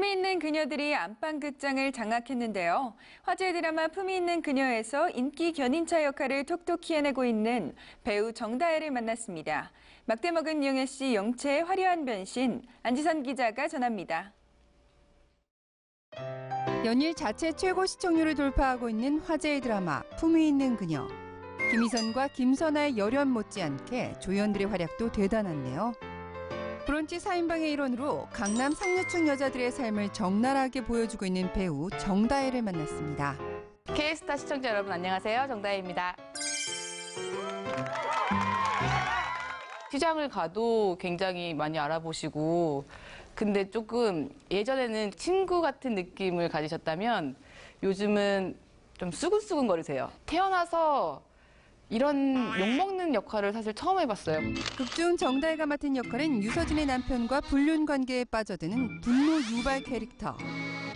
품위 있는 그녀들이 안방극장을 장악했는데요. 화제 드라마 품위 있는 그녀에서 인기 견인차 역할을 톡톡히 해내고 있는 배우 정다혜를 만났습니다. 막대 먹은 영애 씨 영채의 화려한 변신, 안지선 기자가 전합니다. 연일 자체 최고 시청률을 돌파하고 있는 화제의 드라마 품위 있는 그녀. 김희선과 김선아의 열연 못지않게 조연들의 활약도 대단한데요. 브런치 4인방의 일원으로 강남 상류층 여자들의 삶을 적나라하게 보여주고 있는 배우 정다혜를 만났습니다. K스타 시청자 여러분 안녕하세요. 정다혜입니다. 시장을 가도 굉장히 많이 알아보시고 근데 조금 예전에는 친구 같은 느낌을 가지셨다면 요즘은 좀 수근수근 거리세요. 태어나서 이런 욕먹는 역할을 사실 처음 해봤어요. 극중 정다혜가 맡은 역할은 유서진의 남편과 불륜 관계에 빠져드는 분노 유발 캐릭터.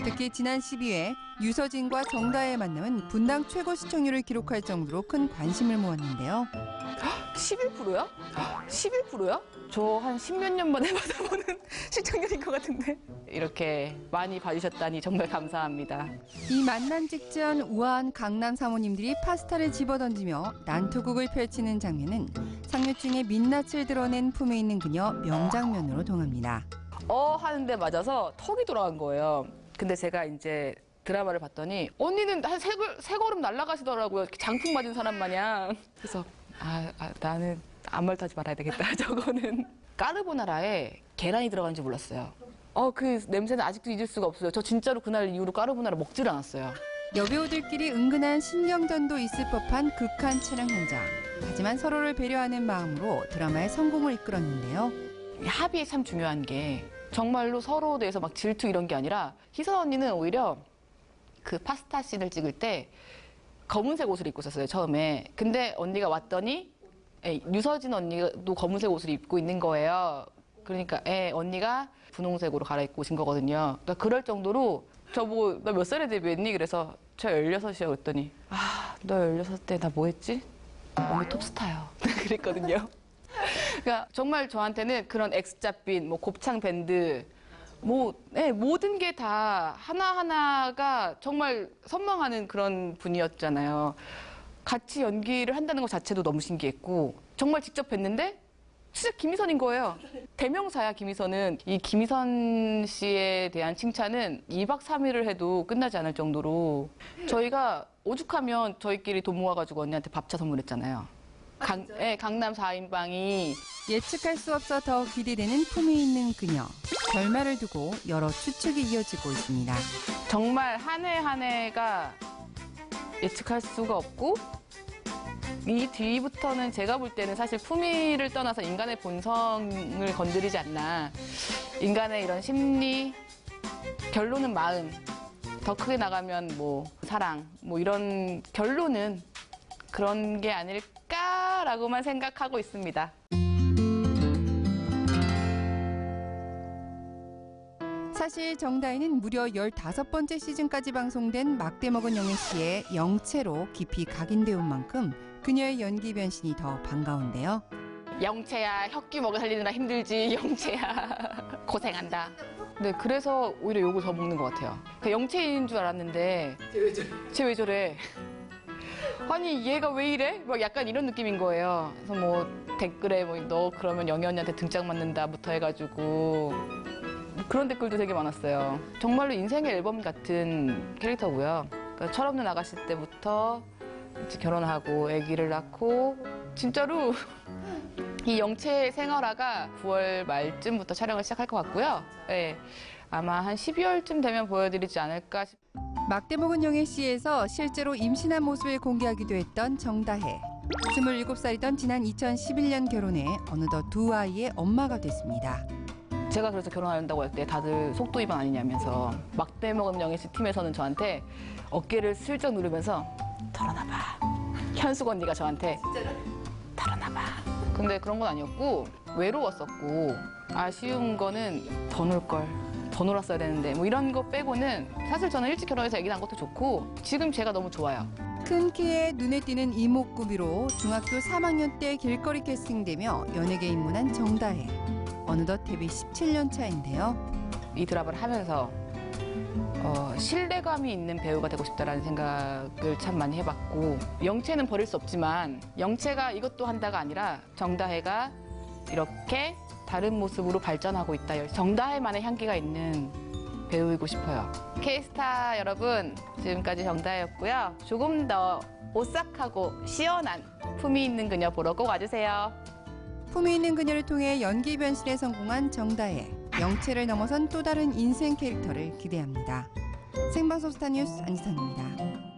특히 지난 12회 유서진과 정다혜의 만남은 분당 최고 시청률을 기록할 정도로 큰 관심을 모았는데요. 11%야? 11%야? 저한 십몇 년 만에 받아보는 시청률인 것 같은데. 이렇게 많이 봐주셨다니 정말 감사합니다. 이 만난 직전 우아한 강남 사모님들이 파스타를 집어던지며 난투극을 펼치는 장면은 상류층의 민낯을 드러낸 품에 있는 그녀 명장면으로 동합니다. 어 하는데 맞아서 턱이 돌아간 거예요. 근데 제가 이제 드라마를 봤더니 언니는 한 세, 걸, 세 걸음 날아가시더라고요. 장풍 맞은 사람 마냥. 그래서 아, 아, 나는 아무 말도 하지 말아야 되겠다. 저거는 까르보나라에 계란이 들어가는지 몰랐어요. 어 그 냄새는 아직도 잊을 수가 없어요. 저 진짜로 그날 이후로 까르보나라 먹질 않았어요. 여배우들끼리 은근한 신경전도 있을 법한 극한 촬영 현장. 하지만 서로를 배려하는 마음으로 드라마의 성공을 이끌었는데요. 이 합이 참 중요한 게 정말로 서로에 대해서 막 질투 이런 게 아니라 희선 언니는 오히려 그 파스타 씬을 찍을 때 검은색 옷을 입고 있었어요 처음에 근데 언니가 왔더니 예, 유서진 언니도 검은색 옷을 입고 있는 거예요 그러니까 예, 언니가 분홍색으로 갈아입고 오신 거거든요 그러니까 그럴 정도로 저보고 너몇 살에 데뷔했니? 그래서 저 16이요 그랬더니 아 너 16때 나 뭐 했지? 언니 톱스타요 그랬거든요 그러니까 정말 저한테는 그런 X자빛, 뭐 곱창 밴드, 뭐 네, 모든 게 다 하나 하나가 정말 선망하는 그런 분이었잖아요. 같이 연기를 한다는 것 자체도 너무 신기했고 정말 직접 뵀는데 진짜 김희선인 거예요. 대명사야 김희선은 이 김희선 씨에 대한 칭찬은 2박 3일을 해도 끝나지 않을 정도로 저희가 오죽하면 저희끼리 돈 모아가지고 언니한테 밥차 선물했잖아요. 강, 네, 강남 4인방이 예측할 수 없어 더 기대되는 품이 있는 그녀. 결말을 두고 여러 추측이 이어지고 있습니다. 정말 한 해 한 해가 예측할 수가 없고 이 뒤부터는 제가 볼 때는 사실 품위를 떠나서 인간의 본성을 건드리지 않나 인간의 이런 심리 결론은 마음 더 크게 나가면 뭐 사랑 뭐 이런 결론은 그런 게 아닐까라고만 생각하고 있습니다. 사실 정다희는 무려 15번째 시즌까지 방송된 막대 먹은 영애 씨의 영채로 깊이 각인되어 온 만큼 그녀의 연기 변신이 더 반가운데요. 영채야 혁기 먹여 살리느라 힘들지 영채야 고생한다. 네 그래서 오히려 욕을 더 먹는 것 같아요. 그 영채인 줄 알았는데 쟤 왜 저래? 아니 얘가 왜 이래? 막 약간 이런 느낌인 거예요. 그래서 뭐 댓글에 뭐 너 그러면 영희 언니한테 등짝 맞는다부터 해가지고 그런 댓글도 되게 많았어요. 정말로 인생의 앨범 같은 캐릭터고요. 그러니까 철없는 아가씨 때부터 결혼하고 아기를 낳고 진짜로 이 영채 생활화가 9월 말쯤부터 촬영을 시작할 것 같고요. 네, 아마 한 12월쯤 되면 보여드리지 않을까 싶. 막대 먹은 영애 씨에서 실제로 임신한 모습을 공개하기도 했던 정다혜. 27살이던 지난 2011년 결혼해 어느덧 두 아이의 엄마가 됐습니다. 제가 그래서 결혼한다고 할 때 다들 속도 위반 아니냐면서 막대 먹은 영희 씨 팀에서는 저한테 어깨를 슬쩍 누르면서 털어놔봐. 현숙 언니가 저한테 털어놔봐. 근데 그런 건 아니었고 외로웠었고 아쉬운 거는 더 놀 걸. 더 놀았어야 되는데 뭐 이런 거 빼고는 사실 저는 일찍 결혼해서 아기 낳은 것도 좋고 지금 제가 너무 좋아요. 큰 키에 눈에 띄는 이목구비로 중학교 3학년 때 길거리 캐스팅되며 연예계 입문한 정다혜. 어느덧 데뷔 17년 차인데요. 이 드라마를 하면서 어, 신뢰감이 있는 배우가 되고 싶다라는 생각을 참 많이 해봤고 영채는 버릴 수 없지만 영채가 이것도 한다가 아니라 정다혜가 이렇게 다른 모습으로 발전하고 있다. 정다혜만의 향기가 있는 배우이고 싶어요. K스타 여러분 지금까지 정다혜였고요. 조금 더 오싹하고 시원한 품이 있는 그녀 보러 꼭 와주세요. 품위 있는 그녀를 통해 연기 변신에 성공한 정다혜. 영체를 넘어선 또 다른 인생 캐릭터를 기대합니다. 생방송 스타 뉴스 안지선입니다.